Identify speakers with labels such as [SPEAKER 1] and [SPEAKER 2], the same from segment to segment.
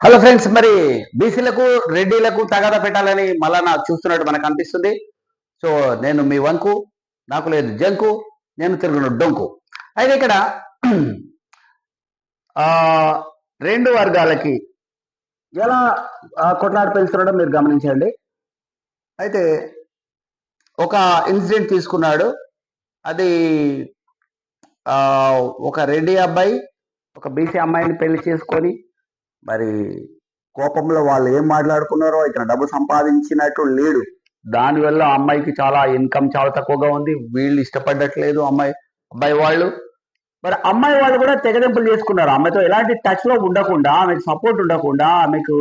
[SPEAKER 1] Hello friends మరి బీసీలకు రెడ్డిలకు తగాద పెట్టాలని మళ్ళా నాకు చూస్తున్నట్టు మనకు అనిపిస్తుంది. సో నేను మీ వంకు నాకు లేదు జంకు నేను తిరుగును డొంకు. అయితే ఇక్కడ రెండు వర్గాలకి ఎలా ఆ, కొట్లాట పెంచుతున్నాడో మీరు గమనించండి. అయితే ఒక ఇన్సిడెంట్ తీసుకున్నాడు. అది ఒక రెడ్డి అబ్బాయి ఒక బీసీ అమ్మాయిని పెళ్ళి చేసుకొని మరి కోపంలో వాళ్ళు ఏం మాట్లాడుకున్నారో ఇతను డబ్బు సంపాదించినట్టు లేడు. దానివల్ల అమ్మాయికి చాలా ఇన్కమ్ చాలా తక్కువగా ఉంది. వీళ్ళు ఇష్టపడట్లేదు అమ్మాయి అబ్బాయి వాళ్ళు. మరి అమ్మాయి వాళ్ళు కూడా తెగదెంపులు చేసుకున్నారు. ఆమెతో ఎలాంటి టచ్లో ఉండకుండా ఆమెకు సపోర్ట్ ఉండకుండా ఆమెకు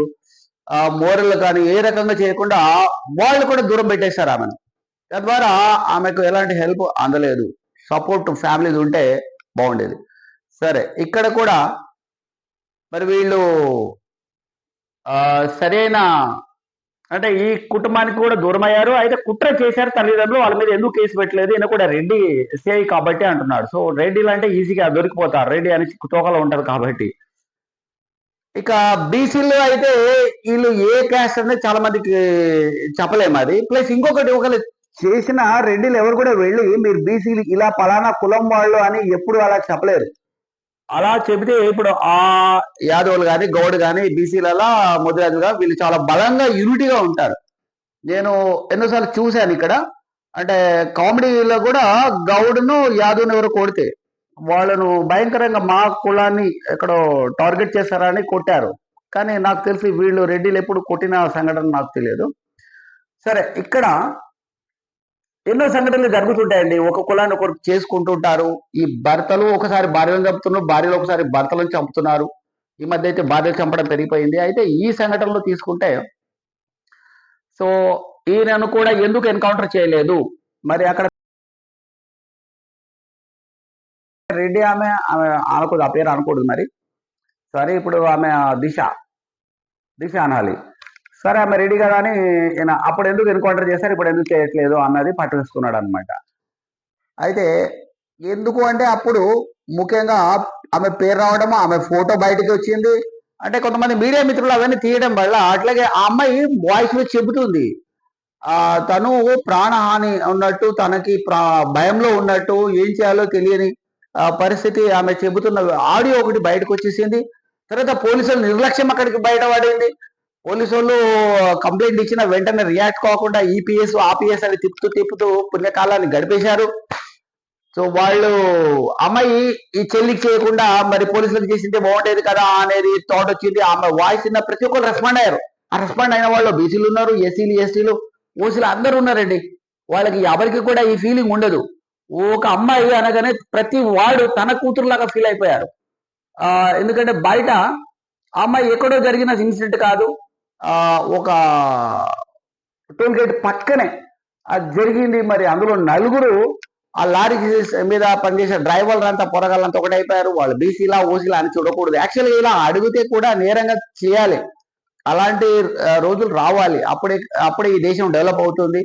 [SPEAKER 1] మోరల్ కానీ ఏ రకంగా చేయకుండా వాళ్ళు కూడా దూరం పెట్టేశారు ఆమెను. తద్వారా ఆమెకు ఎలాంటి హెల్ప్ అందలేదు. సపోర్ట్ ఫ్యామిలీది ఉంటే బాగుండేది. సరే ఇక్కడ కూడా మరి వీళ్ళు ఆ, సరైన అంటే ఈ కుటుంబానికి కూడా దూరం అయ్యారు అయితే కుట్ర చేశారు తల్లిదండ్రులు. వాళ్ళ మీద ఎందుకు కేసు పెట్టలేదు? ఈయన కూడా రెడ్డి సిఐ కాబట్టి అంటున్నాడు. సో రెడ్డిలు అంటే ఈజీగా దొరికిపోతారు. రెడ్డి అని తోకలో ఉంటారు కాబట్టి. ఇక బీసీలు అయితే వీళ్ళు ఏ క్యాస్ట్ అనేది చాలా మందికి చెప్పలేము అది. ప్లస్ ఇంకొకటి ఒకళ్ళు చేసిన రెడ్డిలు ఎవరు కూడా వెళ్ళి మీరు బీసీలు ఇలా పలానా కులం వాళ్ళు అని ఎప్పుడు అలా చెప్పలేరు. అలా చెబితే ఇప్పుడు ఆ యాదవులు కానీ గౌడ్ కానీ బీసీలలో ముద్రాజులుగా వీళ్ళు చాలా బలంగా యూనిటీగా ఉంటారు. నేను ఎన్నోసార్లు చూశాను ఇక్కడ. అంటే కామెడీలో కూడా గౌడ్ను యాదవ్ని ఎవరు కొడితే వాళ్ళను భయంకరంగా మా కులాన్ని ఎక్కడో టార్గెట్ చేశారని కొట్టారు. కానీ నాకు తెలిసి వీళ్ళు రెడ్డిలు ఎప్పుడు కొట్టిన సంఘటన నాకు తెలియదు. సరే ఇక్కడ ఎన్నో సంఘటనలు జరుగుతుంటాయండి. ఒక కులాన్ని ఒకరు చేసుకుంటుంటారు. ఈ భర్తలు ఒకసారి భార్యలను చంపుతున్నారు భార్యలు ఒకసారి భర్తలను చంపుతున్నారు. ఈ మధ్య అయితే భార్యలు చంపడం పెరిగిపోయింది. అయితే ఈ సంఘటనలో తీసుకుంటే సో ఈయనను కూడా ఎందుకు ఎన్కౌంటర్ చేయలేదు? మరి అక్కడ రెడ్డి ఆమె ఆమె ఆమెకు ఆ పేరు అనకూడదు మరి. సరే ఇప్పుడు ఆమె దిశ దిశ అనాలి. సరే ఆమె రెడీ కదా అని ఈయన అప్పుడు ఎందుకు ఎన్కౌంటర్ చేశారు ఇప్పుడు ఎందుకు చేయట్లేదు అన్నది పట్టుకున్నాడు అనమాట అయితే ఎందుకు అంటే అప్పుడు ముఖ్యంగా ఆమె పేరు రావడం ఆమె ఫోటో బయటకు వచ్చింది. అంటే కొంతమంది మీడియా మిత్రులు అవన్నీ తీయడం వల్ల అట్లాగే ఆ అమ్మాయి వాయిస్లో చెబుతుంది. ఆ తను ప్రాణహాని ఉన్నట్టు తనకి ప్రా భయంలో ఉన్నట్టు ఏం చేయాలో తెలియని ఆ, పరిస్థితి ఆమె చెబుతున్న ఆడియో ఒకటి బయటకు వచ్చేసింది. తర్వాత పోలీసులు నిర్లక్ష్యం అక్కడికి బయటపడింది. పోలీసు వాళ్ళు కంప్లైంట్ ఇచ్చిన వెంటనే రియాక్ట్ కాకుండా ఈపీఎస్ ఆపిఎస్ అని తిప్పుతూ తిప్పుతూ పుణ్యకాలాన్ని గడిపేశారు. సో వాళ్ళు అమ్మాయి ఈ చెల్లికి చేయకుండా మరి పోలీసులకు చేసింటే బాగుండేది కదా అనేది థాట్ వచ్చింది. ఆమె వాయిస్ విన్న ప్రతి ఒక్కరు రెస్పాండ్ అయ్యారు. ఆ రెస్పాండ్ అయిన వాళ్ళు బీసీలు ఉన్నారు ఎస్సీలు ఎస్టీలు ఓసీలు అందరూ ఉన్నారండి. వాళ్ళకి ఎవరికి కూడా ఈ ఫీలింగ్ ఉండదు. ఒక అమ్మాయి అనగానే ప్రతి వాడు తన కూతురులాగా ఫీల్ అయిపోయారు. ఆ, ఎందుకంటే బయట అమ్మాయి ఎక్కడో జరిగిన ఇన్సిడెంట్ కాదు. ఒక టోల్ గేట్ పక్కనే అది జరిగింది మరి. అందులో నలుగురు ఆ లారీ మీద పనిచేసే డ్రైవర్లు అంతా పొరగాళ్ళంతా ఒకటి అయిపోయారు. వాళ్ళు బీసీలా ఓసీలా అని చూడకూడదు. యాక్చువల్గా ఇలా అడిగితే కూడా నేరంగా చేయాలి. అలాంటి రోజులు రావాలి. అప్పుడే అప్పుడే ఈ దేశం డెవలప్ అవుతుంది.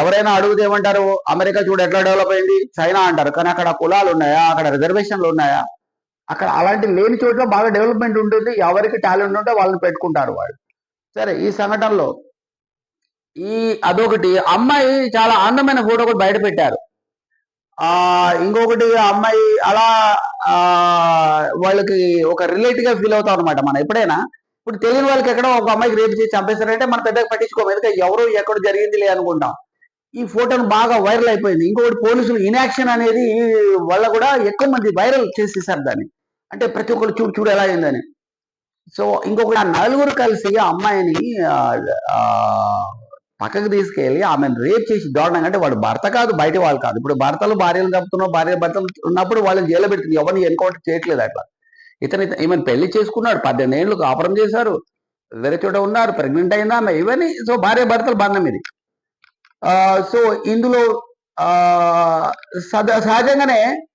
[SPEAKER 1] ఎవరైనా అడిగితే ఏమంటారు? అమెరికా చూడు ఎట్లా డెవలప్ అయింది? చైనా అంటారు. కానీ అక్కడ కులాలు ఉన్నాయా? అక్కడ రిజర్వేషన్లు ఉన్నాయా? అక్కడ అలాంటి లేని చోట్ల బాగా డెవలప్మెంట్ ఉంటుంది ఎవరికి టాలెంట్ ఉంటే వాళ్ళని పెట్టుకుంటారు వాళ్ళు. సరే ఈ సంఘటనలో ఈ అదొకటి అమ్మాయి చాలా అందమైన ఫోటో కూడా బయట పెట్టారు. ఆ ఇంకొకటి అమ్మాయి అలా ఆ వాళ్ళకి ఒక రిలేటివ్గా ఫీల్ అవుతాం అనమాట మనం. ఎప్పుడైనా ఇప్పుడు తెలియని వాళ్ళకి ఎక్కడో ఒక అమ్మాయికి రేపు చేసి చంపేస్తారంటే మనం పెద్దగా పట్టించుకోము. ఎందుకంటే ఎవరు ఎక్కడ జరిగింది లే అనుకుంటాం. ఈ ఫోటోను బాగా వైరల్ అయిపోయింది. ఇంకొకటి పోలీసులు ఇన్యాక్షన్ అనేది వల్ల కూడా ఎక్కువ మంది వైరల్ చేసేసారు దాన్ని. అంటే ప్రతి ఒక్కరు చూడు చూడు ఎలా అయిందని. సో ఇంకొకటి ఆ నలుగురు కలిసి ఆ అమ్మాయిని పక్కకు తీసుకెళ్ళి ఆమెను రేప్ చేసి దారుణంగా అంటే వాడు భర్త కాదు బయట వాళ్ళు కాదు. ఇప్పుడు భర్తలు భార్యలు తప్పుతున్నావు భార్య భర్తలు ఉన్నప్పుడు వాళ్ళని జైలు పెడుతుంది. ఎవరిని ఎన్కౌంటర్ చేయట్లేదు అట్లా. ఇతను ఈమెను పెళ్ళి చేసుకున్నాడు పద్దెనిమిది ఏళ్ళు కాపురం చేశారు. వేరే చోట ఉన్నారు ప్రెగ్నెంట్ అయిందా ఆమె ఇవన్నీ. సో భార్య భర్తల బంధం ఇది. సో ఇందులో ఆ, సహజంగానే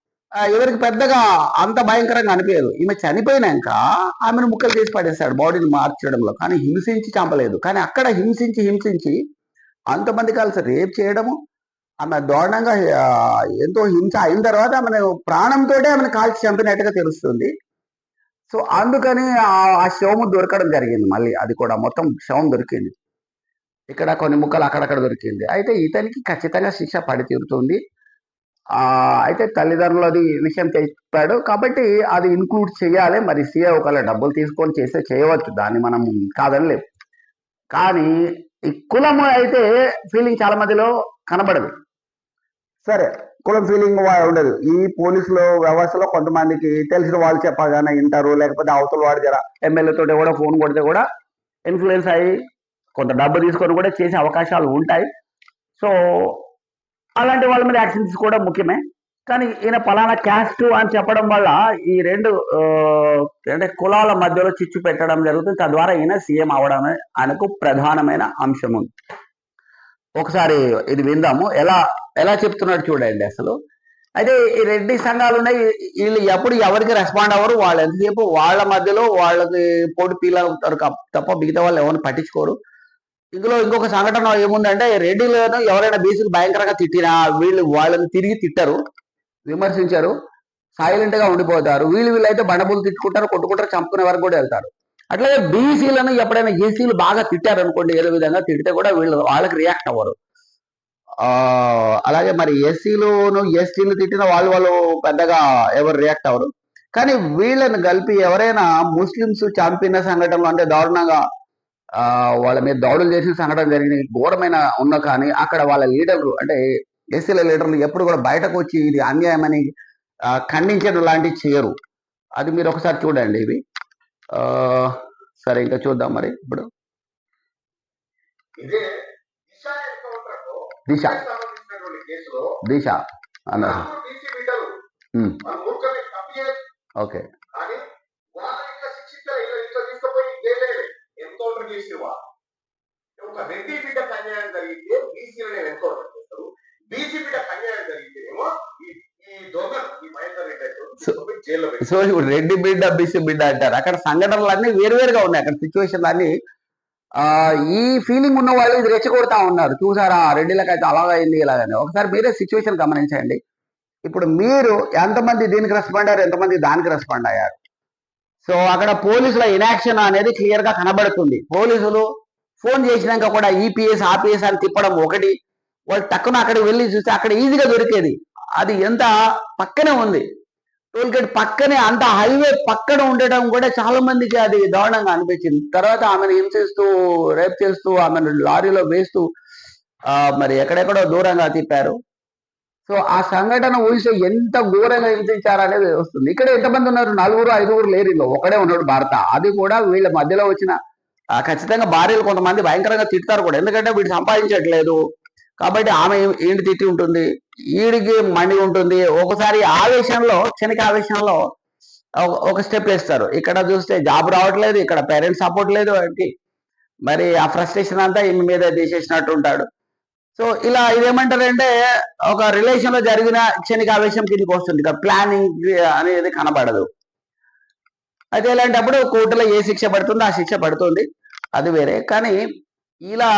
[SPEAKER 1] ఎవరికి పెద్దగా అంత భయంకరంగా అనిపించదు. ఈమె చనిపోయినాక ఆమెను ముక్కలు చేసి పడేస్తాడు బాడీని మార్చడంలో. కానీ హింసించి చంపలేదు. కానీ అక్కడ హింసించి హింసించి అంతమంది కలిసి రేప్ చేయడము ఆమె దారుణంగా ఎంతో హింస అయిన తర్వాత ఆమెను ప్రాణంతో ఆమెను కాల్చి చంపినట్టుగా తెలుస్తుంది. సో అందుకని ఆ- ఆ శవము దొరకడం జరిగింది మళ్ళీ. అది కూడా మొత్తం శవం దొరికింది. ఇక్కడ కొన్ని ముక్కలు అక్కడక్కడ దొరికింది. అయితే ఇతనికి ఖచ్చితంగా శిక్ష పడి తీరుతుంది ఆ, అయితే తల్లిదండ్రులు అది విషయం చెప్పాడు కాబట్టి అది ఇన్క్లూడ్ చేయాలి. మరి సీఏ ఒకవేళ డబ్బులు తీసుకొని చేస్తే చేయవచ్చు. దాన్ని మనం కాదనలేం కానీ ఈ కులము అయితే ఫీలింగ్ చాలా మందిలో కనబడదు. సరే కులం ఫీలింగ్ ఉండదు. ఈ పోలీసులు వ్యవస్థలో కొంతమందికి తెలిసిన వాళ్ళు చెప్పగానే వింటారు. లేకపోతే అవతల వాడు జర ఎమ్మెల్యే తోటి కూడా ఫోన్ కొడితే కూడా ఇన్ఫ్లుయెన్స్ అయ్యి కొంత డబ్బు తీసుకొని కూడా చేసే అవకాశాలు ఉంటాయి. సో అలాంటి వాళ్ళ మీద యాక్షన్ తీసుకోవడం ముఖ్యమే. కానీ ఈయన పలానా క్యాస్ట్ అని చెప్పడం వల్ల ఈ రెండు అంటే కులాల మధ్యలో చిచ్చు పెట్టడం జరుగుతుంది. తద్వారా ఈయన సీఎం అవడం ఆయనకు ప్రధానమైన అంశం ఉంది. ఒకసారి ఇది విందాము. ఎలా ఎలా చెప్తున్నాడు చూడండి అసలు. అయితే ఈ రెడ్డి సంఘాలు ఉన్నాయి. వీళ్ళు ఎప్పుడు ఎవరికి రెస్పాండ్ అవ్వరు. వాళ్ళు ఎంతసేపు వాళ్ళ మధ్యలో వాళ్ళకి పోటీ ఫీల్ అవుతారు తప్ప మిగతా వాళ్ళు ఎవరిని పట్టించుకోరు. ఇందులో ఇంకొక సంఘటన ఏముందంటే రెడ్డిలను ఎవరైనా బీసీలు భయంకరంగా తిట్టినా వీళ్ళు వాళ్ళని తిరిగి తిట్టరు విమర్శించారు సైలెంట్గా ఉండిపోతారు. వీళ్ళు వీళ్ళైతే బండబులు తిట్టుకుంటారు కొట్టుకుంటారు చంపుకునే వరకు కూడా వెళ్తారు. అట్లాగే బీసీలను ఎప్పుడైనా ఎస్సీలు బాగా తిట్టారు అనుకోండి ఏదో విధంగా తిడితే కూడా వీళ్ళు వాళ్ళకి రియాక్ట్ అవ్వరు. ఆ, అలాగే మరి ఎస్సీలోను ఎస్టీలు తిట్టిన వాళ్ళు వాళ్ళు పెద్దగా ఎవరు రియాక్ట్ అవ్వరు. కానీ వీళ్ళని కలిపి ఎవరైనా ముస్లిమ్స్ చంపిన సంఘటనలు అంటే దారుణంగా వాళ్ళ మీద దాడులు చేసిన సంఘటన జరిగిన ఘోరమైన ఉన్న కానీ అక్కడ వాళ్ళ లీడర్లు అంటే ఎస్సీల లీడర్లు ఎప్పుడు కూడా బయటకు వచ్చి ఇది అన్యాయమని ఖండించడం లాంటివి చేయరు. అది మీరు ఒకసారి చూడండి ఇవి ఆ, సరే ఇంకా చూద్దాం మరి ఇప్పుడు.
[SPEAKER 2] దిశ
[SPEAKER 1] దిశ. అన్నారు.
[SPEAKER 2] నలుగురు చేసినవా ఒక రెడ్డి బిడ్డకు అన్యాయం జరిగితే బీసీలను ఎన్కౌంటర్ చేస్తారు. బీసీ బిడ్డకు అన్యాయం జరిగితేనేమో
[SPEAKER 1] సో ఇప్పుడు రెడ్డి బిడ్డ బిసి బిడ్డ అంటారు. అక్కడ సంఘటనలు అన్ని వేరువేరుగా ఉన్నాయి. అక్కడ సిచ్యువేషన్ అన్ని ఆ ఈ ఫీలింగ్ ఉన్న వాళ్ళు ఇది రెచ్చగొడతా ఉన్నారు. చూసారా రెడ్డిలకు అయితే అలాగ అయింది ఇలాగని. ఒకసారి మీరే సిచ్యువేషన్ గమనించండి. ఇప్పుడు మీరు ఎంతమంది దీనికి రెస్పాండ్ అయ్యారు? ఎంతమంది దానికి రెస్పాండ్ అయ్యారు? సో అక్కడ పోలీసుల ఇనాక్షన్ అనేది క్లియర్గా కనబడుతుంది. పోలీసులు ఫోన్ చేసినాక కూడా ఈపీఎస్ ఆర్పిఎస్ అని తిప్పడం ఒకటి. వాళ్ళు తక్కువ అక్కడికి వెళ్ళి చూస్తే అక్కడ ఈజీగా దొరికేది. అది ఎంత పక్కనే ఉంది. టోల్ గేట్ పక్కనే అంత హైవే పక్కన ఉండటం కూడా చాలా మందికి అది దారుణంగా అనిపించింది. తర్వాత ఆమెను హింసిస్తూ రేప్ చేస్తూ ఆమెను లారీలో వేస్తూ మరి ఎక్కడెక్కడో దూరంగా తిప్పారు. సో ఆ సంఘటన ఊహిస్తే ఎంత ఘోరంగా హింసించారు అనేది వస్తుంది. ఇక్కడ ఎంతమంది ఉన్నారు? నలుగురు ఐదుగురు లేరు ఇందులో. ఒకడే ఉన్నాడు భారత. అది కూడా వీళ్ళ మధ్యలో వచ్చిన ఖచ్చితంగా భార్యలు కొంతమంది భయంకరంగా తిడతారు కూడా. ఎందుకంటే వీడు సంపాదించట్లేదు. కాబట్టి ఆమె ఏంటి తిట్టి ఉంటుంది? ఈడికి మండి ఉంటుంది. ఒకసారి ఆవేశంలో క్షణిక ఆవేశంలో ఒక- ఒక స్టెప్ వేస్తారు. ఇక్కడ చూస్తే జాబ్ రావట్లేదు. ఇక్కడ పేరెంట్స్ సపోర్ట్ లేదు. వాడికి మరి ఆ ఫ్రస్ట్రేషన్ అంతా ఈమె మీద తీసేసినట్టు ఉంటాడు. సో ఇలా ఇదేమంటారంటే ఒక రిలేషన్లో జరిగిన క్షణిక ఆవేశం కిందకి వస్తుంది. కదా ప్లానింగ్ అనేది కనబడదు. అయితే ఇలాంటప్పుడు కోర్టులో ఏ శిక్ష పడుతుందో ఆ శిక్ష పడుతుంది. అది వేరే. కానీ ఇలా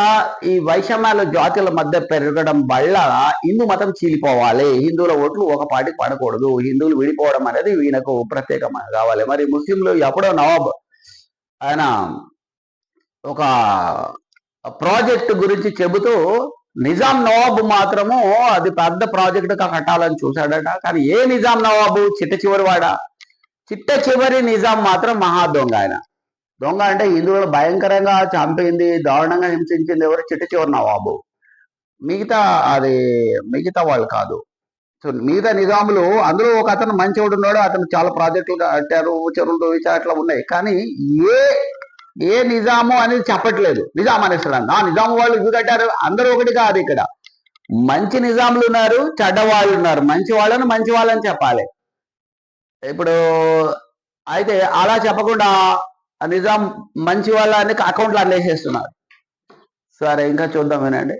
[SPEAKER 1] ఈ వైషమ్యాలు జాతుల మధ్య పెరగడం వల్ల హిందూ మతం చీలిపోవాలి. హిందువుల ఓట్లు ఒక పాటికి పడకూడదు. హిందువులు విడిపోవడం అనేది ఈయనకు ప్రత్యేకమైన కావాలి. మరి ముస్లింలు ఎప్పుడో నవాబ్ ఆయన ఒక ప్రాజెక్ట్ గురించి చెబుతూ నిజాం నవాబు మాత్రము అది పెద్ద ప్రాజెక్టుగా కట్టాలని చూశాడట. కానీ ఏ నిజాం నవాబు? చిట్ట చివరి వాడ? చిట్ట చివరి నిజాం మాత్రం మహా దొంగ ఆయన. దొంగ అంటే హిందువులు భయంకరంగా చంపింది దారుణంగా హింసించింది ఎవరు? చిట్ట చివరి నవాబు. మిగతా అది మిగతా వాళ్ళు కాదు. సో మిగతా నిజాములు అందులో ఒక అతను మంచివాడు ఉన్నాడు అతను చాలా ప్రాజెక్టులు కట్టారు చెరువులు తవ్వించారు అట్లా ఉన్నాయి. కానీ ఏ ఏ నిజాము అనేది చెప్పట్లేదు. నిజాం అనేస్తున్నాను ఆ నిజాము వాళ్ళు ఇది కట్టారు అందరూ ఒకటి కాదు ఇక్కడ. మంచి నిజాములు ఉన్నారు చెడ్డ వాళ్ళు ఉన్నారు. మంచి వాళ్ళని మంచి వాళ్ళని చెప్పాలి. ఇప్పుడు అయితే అలా చెప్పకుండా నిజాం మంచి వాళ్ళని అకౌంట్లు అందేసేస్తున్నారు సరే ఇంకా చూద్దాం వినండి.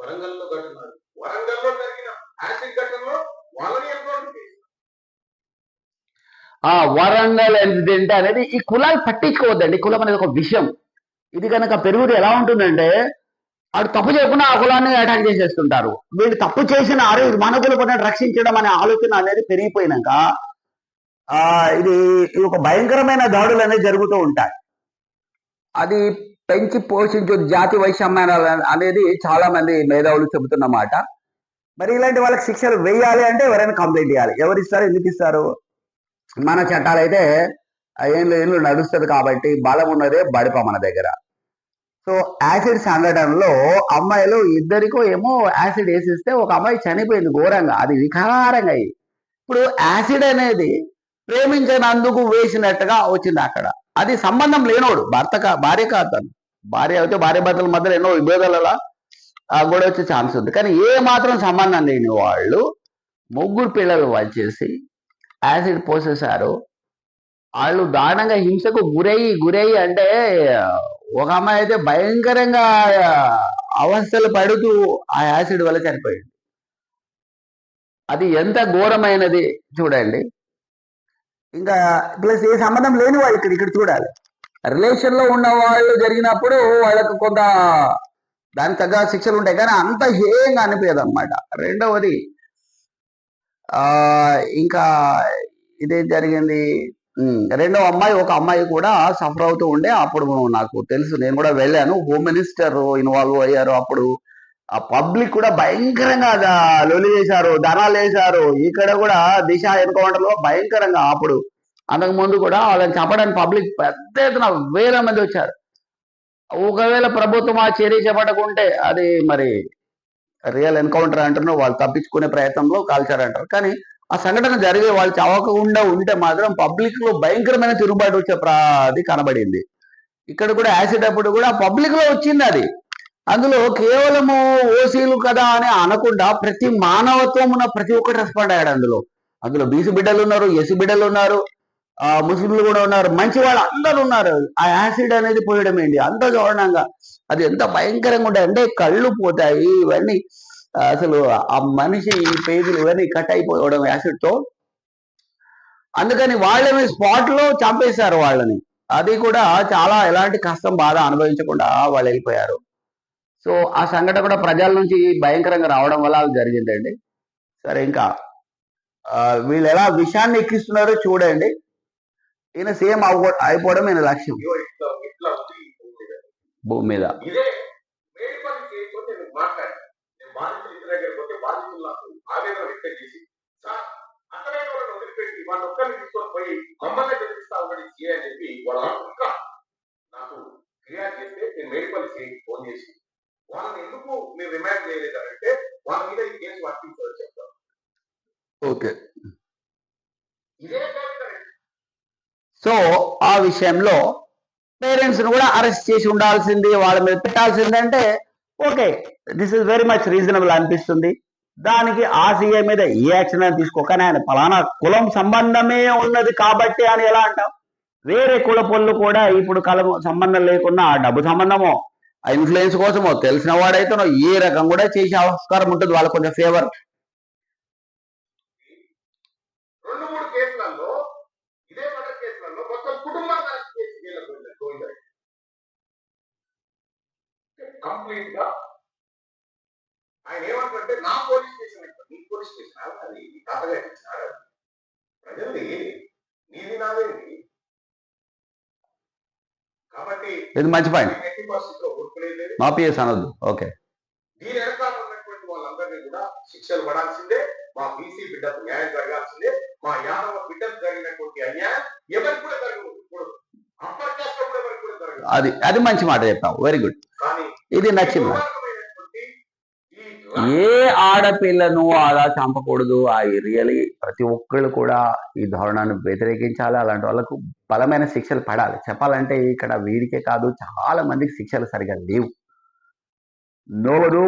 [SPEAKER 2] వరంగల్లో కట్టున్నారు వరంగల్లో జరిగిన యాసిడ్ ఘటనలో వాళ్ళని
[SPEAKER 1] ఆ వరంగల్ ఇన్సిడెంట్ అనేది ఈ కులాలు పట్టించుకోవద్దండి. కులం అనేది ఒక విషయం. ఇది కనుక పెరుగుడు ఎలా ఉంటుందంటే వాడు తప్పు చేయకుండా ఆ కులాన్ని అటాక్ చేసేస్తుంటారు. వీళ్ళు తప్పు చేసిన అరే ఇది మన కులపడిన రక్షించడం అనే ఆలోచన అనేది పెరిగిపోయినాక ఆ ఇది ఇది ఒక భయంకరమైన దాడులు అనేవి జరుగుతూ ఉంటాయి. అది పెంచి పోషించు జాతి వైషమ్యాలు అనేది చాలా మంది మేధావులు చెబుతున్నమాట. మరి ఇలాంటి వాళ్ళకి శిక్షలు వేయాలి అంటే ఎవరైనా కంప్లైంట్ చేయాలి ఎవరు ఇస్తారు ఎందుకు ఇస్తారు? మన చట్టాలు అయితే ఏం ఏళ్ళు నడుస్తుంది కాబట్టి బలం ఉన్నదే బడిప మన దగ్గర. సో యాసిడ్ సంఘటనలో అమ్మాయిలు ఇద్దరికో ఏమో యాసిడ్ వేసిస్తే ఒక అమ్మాయి చనిపోయింది ఘోరంగా అది వికారంగా అయ్యి. ఇప్పుడు యాసిడ్ అనేది ప్రేమించినందుకు వేసినట్టుగా వచ్చింది అక్కడ. అది సంబంధం లేనోడు భర్త కా- భార్య కాదు తను. భార్య అయితే భార్య భర్తల మధ్యలో ఎన్నో విభేదాలలో కూడా వచ్చే ఛాన్స్ ఉంది. కానీ ఏ మాత్రం సంబంధం లేని వాళ్ళు ముగ్గురు పిల్లలు వచ్చేసి యాసిడ్ పోసేశారు. వాళ్ళు దారుణంగా హింసకు గురయ్యి గురయ్యి అంటే ఒక అమ్మాయి అయితే భయంకరంగా అవస్థలు పడుతూ ఆ యాసిడ్ వల్ల చనిపోయింది. అది ఎంత ఘోరమైనది చూడండి. ఇంకా ప్లస్ ఏ సంబంధం లేని వాళ్ళు ఇక్కడ ఇక్కడ చూడాలి. రిలేషన్లో ఉన్న వాళ్ళు జరిగినప్పుడు వాళ్ళకు కొంత దానికి తగ్గ శిక్షలు ఉంటాయి. కానీ అంత హేయంగా అనిపించదు అనమాట రెండవది ఇంకా ఇదేం జరిగింది. రెండో రెండవ అమ్మాయి ఒక అమ్మాయి కూడా సఫర్ అవుతూ ఉండే అప్పుడు నాకు తెలుసు. నేను కూడా వెళ్ళాను. హోమ్ మినిస్టర్ ఇన్వాల్వ్ అయ్యారు అప్పుడు. ఆ పబ్లిక్ కూడా భయంకరంగా లొలి చేశారు ధనాలు వేశారు ఇక్కడ కూడా దిశ ఎన్కౌంటర్లో భయంకరంగా అప్పుడు. అంతకు ముందు కూడా వాళ్ళని చంపడానికి పబ్లిక్ పెద్ద ఎత్తున వేల మంది వచ్చారు. ఒకవేళ ప్రభుత్వం ఆ చర్య చేపట్టకుంటే అది మరి రియల్ ఎన్కౌంటర్ అంటున్నారు వాళ్ళు తప్పించుకునే ప్రయత్నంలో కాల్చారంటారు కానీ ఆ సంఘటన జరిగే వాళ్ళు చవకకుండా ఉంటే మాత్రం పబ్లిక్లో భయంకరమైన తిరుగుబాటు వచ్చే ప్రా అది కనబడింది. ఇక్కడ కూడా యాసిడ్ అప్పుడు కూడా పబ్లిక్లో వచ్చింది అది. అందులో కేవలము ఓసీలు కదా అని అనకుండా ప్రతి మానవత్వం ఉన్న ప్రతి ఒక్కటి రెస్పాండ్ అయ్యాడు అందులో. అందులో బీసీ బిడ్డలు ఉన్నారు ఎస్సీ బిడ్డలు ఉన్నారు ముస్లింలు కూడా ఉన్నారు. మంచి వాళ్ళు అందరూ ఉన్నారు. ఆ యాసిడ్ అనేది పోయడం ఏంటి? అంత దారుణంగా. అది ఎంత భయంకరంగా ఉంటాయి అంటే కళ్ళు పోతాయి ఇవన్నీ. అసలు ఆ మనిషి ఈ పేజీలు ఇవన్నీ కట్ అయిపోవడం యాసిడ్తో. అందుకని వాళ్ళని స్పాట్లో చంపేశారు వాళ్ళని. అది కూడా చాలా ఎలాంటి కష్టం బాధ అనుభవించకుండా వాళ్ళు వెళ్ళిపోయారు. సో ఆ సంఘటన కూడా ప్రజల నుంచి భయంకరంగా రావడం వల్ల అది జరిగిందండి. సరే ఇంకా వీళ్ళు ఎలా విషయాన్ని ఎక్కిస్తున్నారో చూడండి. ఈయన సీఎం అయిపోవడం ఈయన లక్ష్యం
[SPEAKER 2] భూమి మీద.
[SPEAKER 1] ఆ విషయంలో పేరెంట్స్ని కూడా అరెస్ట్ చేసి ఉండాల్సింది వాళ్ళ మీద పెట్టాల్సిందంటే okay this is very much reasonable అనిపిస్తుంది. దానికి ఆ సీఏ మీద ఏ యాక్షన్ అని తీసుకోకనే ఆయన ఫలానా కులం సంబంధమే ఉన్నది కాబట్టి అని ఎలా అంటాం వేరే కుల పొల్లు కూడా ఇప్పుడు కల సంబంధం లేకున్నా ఆ డబ్బు సంబంధమో ఆ ఇన్ఫ్లుయెన్స్ కోసమో తెలిసిన వాడైతే ఏ రకం కూడా చేసే ఆస్కారం ఉంటుంది. వాళ్ళకు కొంచెం ఫేవర్
[SPEAKER 2] కంప్లీట్గా ఆయన ఏమంటారంటే నా పోలీస్ స్టేషన్ ఎక్కడ? నీ పోలీస్ స్టేషన్ అది ఈ తాతగారి. ప్రజలది నీది నాదేది కాబట్టి
[SPEAKER 1] ఇది మంచి పాయింట్
[SPEAKER 2] నేను ఎట్టి పరిస్థితిలో ఊరుకునేది
[SPEAKER 1] మా పిఎస్ అనొద్దు. ఓకే.
[SPEAKER 2] దీని వెనకాల ఉన్నటువంటి వాళ్ళందరినీ కూడా శిక్షలు పడాల్సిందే. మా బీసీ బిడ్డకు న్యాయం జరగాల్సిందే. మా యాదవ బిడ్డకు జరిగినటువంటి అన్యాయం ఎవరికి కూడా జరగకూడదు. అప్పర్ క్యాస్ట్ కూడా ఎవరికి కూడా జరగదు
[SPEAKER 1] అది అది మంచి మాట చెప్పావు వెరీ గుడ్
[SPEAKER 2] కానీ
[SPEAKER 1] ఇది నచ్చింది? ఏ ఆడపిల్లను అలా చంపకూడదు. ఆ రియలీ ప్రతి ఒక్కళ్ళు కూడా ఈ ధోరణాన్ని వ్యతిరేకించాలి. అలాంటి వాళ్ళకు బలమైన శిక్షలు పడాలి. చెప్పాలంటే ఇక్కడ వీడికే కాదు చాలా మందికి శిక్షలు సరిగా లేవు. నోరు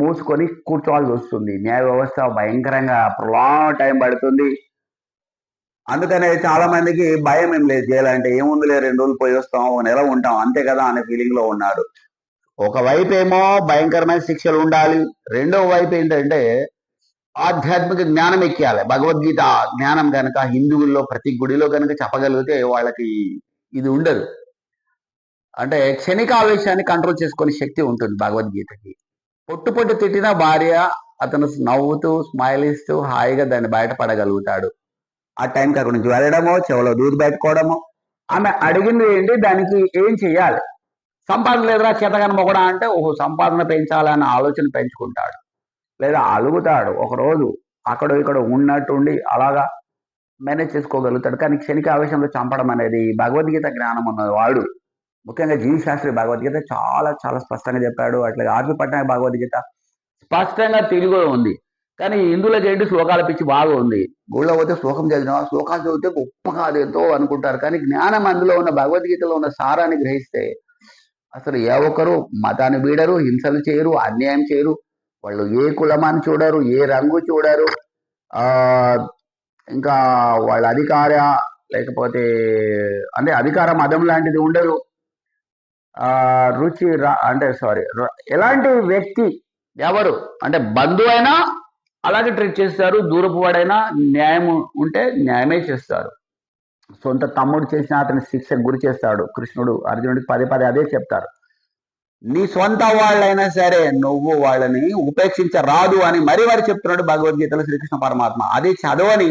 [SPEAKER 1] మూసుకొని కూర్చోవాల్సి వస్తుంది. న్యాయ వ్యవస్థ భయంకరంగా ప్రొలాంగ్ టైం పడుతుంది. అందుకనే చాలా మందికి భయం ఏం లేదు. చేయాలంటే ఏముందిలే రెండు రోజులు పోయి వస్తాం నెల ఉంటాం అంతే కదా అనే ఫీలింగ్లో ఉన్నారు ఒకవైపు ఏమో భయంకరమైన శిక్షలు ఉండాలి. రెండవ వైపు ఏంటంటే ఆధ్యాత్మిక జ్ఞానం ఎక్కియాలి. భగవద్గీత జ్ఞానం కనుక హిందువుల్లో ప్రతి గుడిలో కనుక చెప్పగలిగితే వాళ్ళకి ఇది ఉండదు. అంటే క్షణిక ఆవేశాన్ని కంట్రోల్ చేసుకునే శక్తి ఉంటుంది భగవద్గీతకి. పొట్టు పొట్టు తిట్టిన భార్య అతను నవ్వుతూ స్మైల్ ఇస్తూ హాయిగా దాన్ని బయటపడగలుగుతాడు ఆ టైంకి అక్కడి నుంచి వెళ్ళడమో చెవులో దూది పెట్టుకోవడమో. ఆమె అడిగింది ఏంటి? దానికి ఏం చెయ్యాలి? సంపాదన లేదురా చేతగాని మొగడా అంటే ఓహో సంపాదన పెంచాలన్న ఆలోచన పెంచుకుంటాడు. లేదా అలుగుతాడు ఒకరోజు అక్కడ ఇక్కడ ఉన్నట్టుండి అలాగా మేనేజ్ చేసుకోగలుగుతాడు. కానీ క్షణిక ఆవేశంలో చంపడం అనేది భగవద్గీత జ్ఞానం ఉన్నవాడు ముఖ్యంగా జీవశాస్త్రి భగవద్గీత చాలా చాలా స్పష్టంగా చెప్పాడు. అట్లాగే ఆర్పి పట్నాయక్ భగవద్గీత స్పష్టంగా తెలుగులో ఉంది. కానీ ఇందులోకి ఏంటి శ్లోకాల పిచ్చి బాగా ఉంది. గుళ్ళో పోతే శ్లోకం చదివిన శ్లోకాలు చదివితే గొప్ప కాదు ఎంతో అనుకుంటారు. కానీ జ్ఞానం అందులో ఉన్న భగవద్గీతలో ఉన్న సారాన్ని గ్రహిస్తే అసలు ఏ ఒక్కరు మతాన్ని వీడరు హింసలు చేయరు అన్యాయం చేయరు. వాళ్ళు ఏ కులమాన్ని చూడరు ఏ రంగు చూడరు. ఇంకా వాళ్ళ అధికార లేకపోతే అంటే అధికార మదం లాంటిది ఉండదు. రుచి రా అంటే సారీ ఎలాంటి వ్యక్తి ఎవరు? అంటే బంధువు అయినా అలాగే ట్రీట్ చేస్తారు దూరపు వాడైనా న్యాయం ఉంటే న్యాయమే చేస్తారు. సొంత తమ్ముడు చేసిన అతని శిక్షకు గురి చేస్తాడు. కృష్ణుడు అర్జునుడికి పదే పదే అదే చెప్తారు. నీ సొంత వాళ్ళైనా సరే నువ్వు వాళ్ళని ఉపేక్షించరాదు అని మరీ వారు చెప్తున్నాడు భగవద్గీతలో శ్రీకృష్ణ పరమాత్మ. అది చదవని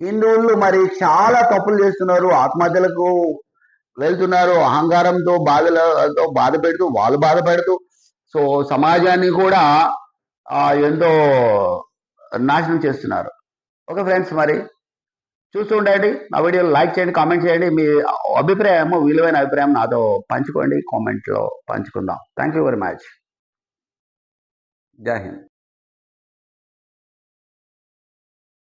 [SPEAKER 1] హిందువులు మరి చాలా తప్పులు చేస్తున్నారు. ఆత్మహత్యలకు వెళ్తున్నారు. అహంకారంతో బాధలతో బాధ పెడుతూ వాళ్ళు బాధ పెడుతూ సో సమాజాన్ని కూడా ఎంతో నాశనం చేస్తున్నారు. ఓకే ఫ్రెండ్స్ మరి చూస్తూ ఉండండి నా వీడియో లైక్ చేయండి కామెంట్ చేయండి. మీ అభిప్రాయం విలువైన అభిప్రాయం నాతో పంచుకోండి కామెంట్లో పంచుకుందాం. Thank you very much Jai Hind.